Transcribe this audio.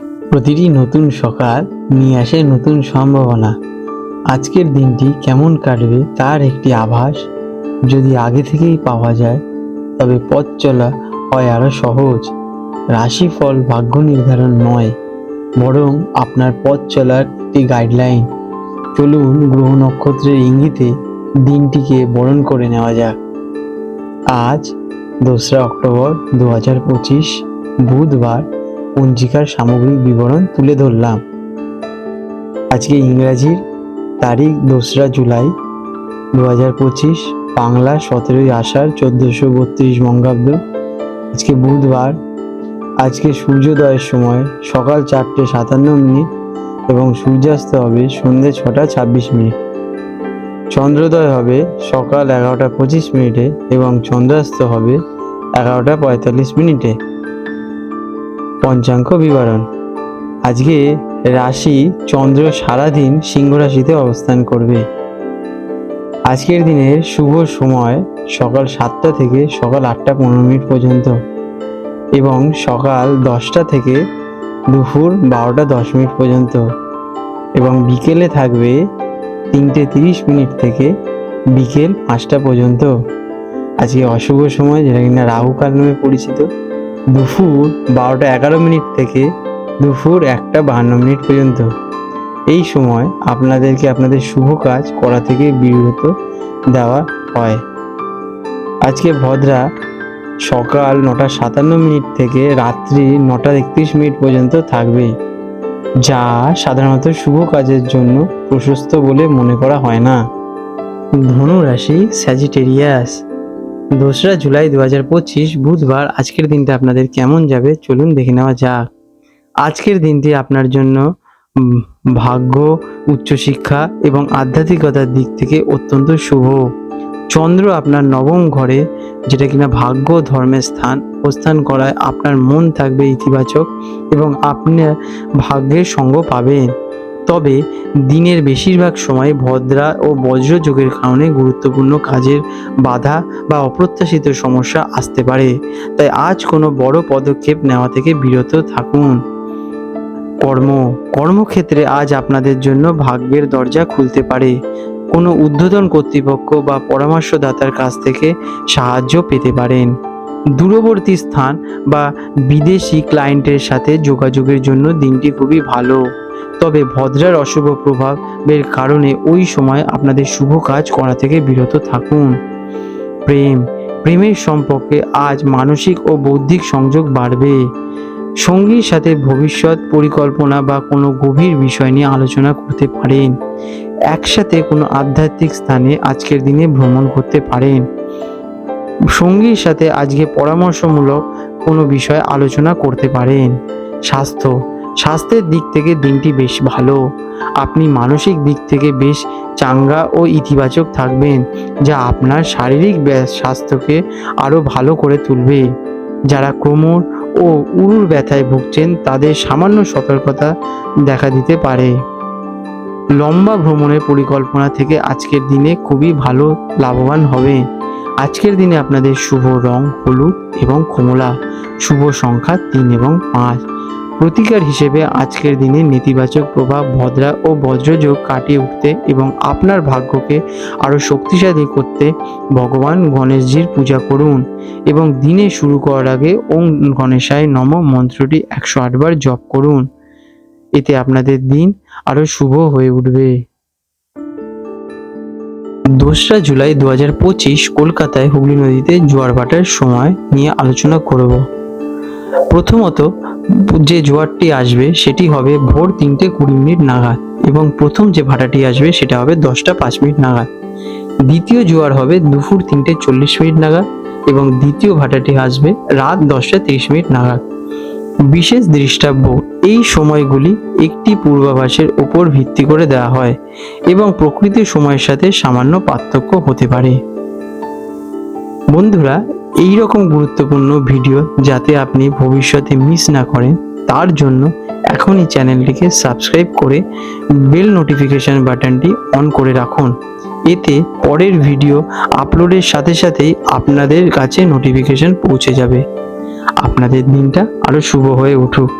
প্রতিটি নতুন সকাল নিয়ে আসে নতুন সম্ভাবনা। আজকের দিনটি কেমন কাটবে তার একটি আভাস যদি আগে থেকেই পাওয়া যায়, তবে পথ চলা হয় আরও সহজ। রাশিফল ভাগ্য নির্ধারণ নয়, বরং আপনার পথ চলার একটি গাইডলাইন চলুন গ্রহ নক্ষত্রের ইঙ্গিতে দিনটিকে বরণ করে নেওয়া যাক। আজ দোসরা অক্টোবর দু হাজার পঁচিশ, বুধবার পঞ্জিকার সামগ্রিক বিবরণ তুলে ধরলাম। আজকে ইংরাজির তারিখ দোসরা জুলাই দু হাজার পঁচিশ, বাংলা সতেরোই আষাঢ় চোদ্দোশো বত্রিশ বঙ্গাব্দ। আজকে বুধবার। আজকে সূর্যোদয়ের সময় সকাল চারটে সাতান্ন মিনিট এবং সূর্যাস্ত হবে সন্ধ্যে ছটা ছাব্বিশ মিনিট। চন্দ্রোদয় হবে সকাল এগারোটা পঁচিশ মিনিটে এবং চন্দ্রাস্ত হবে এগারোটা পঁয়তাল্লিশ মিনিটে। পঞ্চাঙ্গ বিবরণ। আজকে রাশি চন্দ্র সারাদিন সিংহ রাশিতে অবস্থান করবে। আজকের দিনের শুভ সময় সকাল সাতটা থেকে সকাল আটটা পনেরো মিনিট পর্যন্ত এবং সকাল দশটা থেকে দুপুর বারোটা দশ মিনিট পর্যন্ত এবং বিকেলে থাকবে তিনটে তিরিশ মিনিট থেকে বিকেল পাঁচটা পর্যন্ত। আজকে অশুভ সময়, যেটা কিনা রাহুকাল নামে পরিচিত। দুপুর বারোটা এগারো মিনিট থেকে দুপুর একটা বাহান্ন মিনিট পর্যন্ত। এই সময় আপনাদেরকে আপনাদের শুভ কাজ করা থেকে বিরত দেওয়া হয়। আজকে ভদ্রা সকাল নটা সাতান্ন মিনিট থেকে রাত্রি নটা একত্রিশ মিনিট পর্যন্ত থাকবে, যা সাধারণত শুভ কাজের জন্য প্রশস্ত বলে মনে করা হয় না। ধনু রাশি স্যাজিটেরিয়াস দোসরা জুলাই দু হাজার পঁচিশ বুধবার আজকের দিনটা আপনাদের কেমন যাবে চলুন দেখে নেওয়া যাক। আজকের দিনটি আপনার জন্য ভাগ্য, উচ্চশিক্ষা এবং আধ্যাত্মিকতার দিক থেকে অত্যন্ত শুভ। চন্দ্র আপনার নবম ঘরে, যেটা কিনা ভাগ্য ধর্মের স্থান অবস্থান করায় আপনার মন থাকবে ইতিবাচক এবং আপনি ভাগ্যের সঙ্গ পাবেন। তবে দিনের বেশিরভাগ সময় ভদ্রা ও বজ্রযোগের কারণে গুরুত্বপূর্ণ কাজের বাধা বা অপ্রত্যাশিত সমস্যা আসতে পারে। তাই আজ কোনো বড় পদক্ষেপ নেওয়া থেকে বিরত থাকুন। কর্ম। কর্মক্ষেত্রে আজ আপনাদের জন্য ভাগ্যের দরজা খুলতে পারে। কোনো ঊর্ধ্বতন কর্তৃপক্ষ বা পরামর্শদাতার কাছ থেকে সাহায্য পেতে পারেন। দূরবর্তী স্থান বা বিদেশি ক্লায়েন্টের সাথে যোগাযোগের জন্য দিনটি খুবই ভালো। তবে ভদ্রার অশুভ প্রভাবের কারণে ওই সময় আপনাদের শুভ কাজ করা থেকে বিরত থাকুন। প্রেম, প্রেমের সম্পর্কে আজ মানসিক ও বৌদ্ধিক সংযোগ বাড়বে। সঙ্গীর সাথে ভবিষ্যৎ পরিকল্পনা বা কোনো গভীর বিষয় নিয়ে আলোচনা করতে পারেন। একসাথে কোনো আধ্যাত্মিক স্থানে আজকের দিনে ভ্রমণ করতে পারেন। সঙ্গীর সাথে আজকে পরামর্শমূলক কোনো বিষয় আলোচনা করতে পারেন। স্বাস্থ্য। স্বাস্থ্যের দিক থেকে দিনটি বেশ ভালো। আপনি মানসিক দিক থেকে বেশ চাঙ্গা ও ইতিবাচক থাকবেন, যা আপনার শারীরিক স্বাস্থ্যকে আরও ভালো করে তুলবে। যারা কোমর ও উরুর ব্যথায় ভুগছেন, তাদের সামান্য সতর্কতা দেখা দিতে পারে। লম্বা ভ্রমণের পরিকল্পনা থেকে আজকের দিনে খুবই ভালো লাভবান হবে আজকের দিনে আপনাদের শুভ রং, হলুদ এবং কমলা, শুভ সংখ্যা তিন এবং পাঁচ। প্রতিকার হিসেবে আজকের দিনে নেতিবাচক প্রভাব, ভদ্রা ও বজ্রযোগ কাটিয়ে উঠতে এবং আপনার ভাগ্যকে আরও শক্তিশালী করতে ভগবান গণেশজির পূজা করুন এবং দিনে শুরু করার আগে ওম গণেশায় নম মন্ত্রটি একশো আটবার জপ করুন। এতে আপনাদের দিন আরও শুভ হয়ে উঠবে। দোসরা জুলাই দু হাজার পঁচিশ কলকাতায় হুগলি নদীতে জোয়ার ভাটার সময় নিয়ে আলোচনা করব। প্রথমত যে জোয়ারটি আসবে, সেটি হবে ভোর তিনটে কুড়ি মিনিট নাগাদ এবং প্রথম যে ভাটাটি আসবে, সেটা হবে দশটা পাঁচ মিনিট নাগাদ। দ্বিতীয় জোয়ার হবে দুপুর তিনটে চল্লিশ মিনিট নাগাদ এবং দ্বিতীয় ভাটাটি আসবে রাত দশটা তিরিশ মিনিট নাগাদ। বিশেষ দৃষ্টাব্য এই সময়গুলি একটি পূর্বাভাসের উপর ভিত্তি করে দেওয়া হয় এবং প্রকৃতির সময়ের সাথে সামান্য পার্থক্য হতে পারে। বন্ধুরা, এই রকম গুরুত্বপূর্ণ ভিডিও যাতে আপনি ভবিষ্যতে মিস না করেন, তার জন্য এখনই চ্যানেলটিকে সাবস্ক্রাইব করে বেল নোটিফিকেশন বাটনটি অন করে রাখুন। এতে পরের ভিডিও আপলোডের সাথে সাথেই আপনাদের কাছে নোটিফিকেশন পৌঁছে যাবে। আপনাদের দিনটা আরও শুভ হয়ে উঠুক।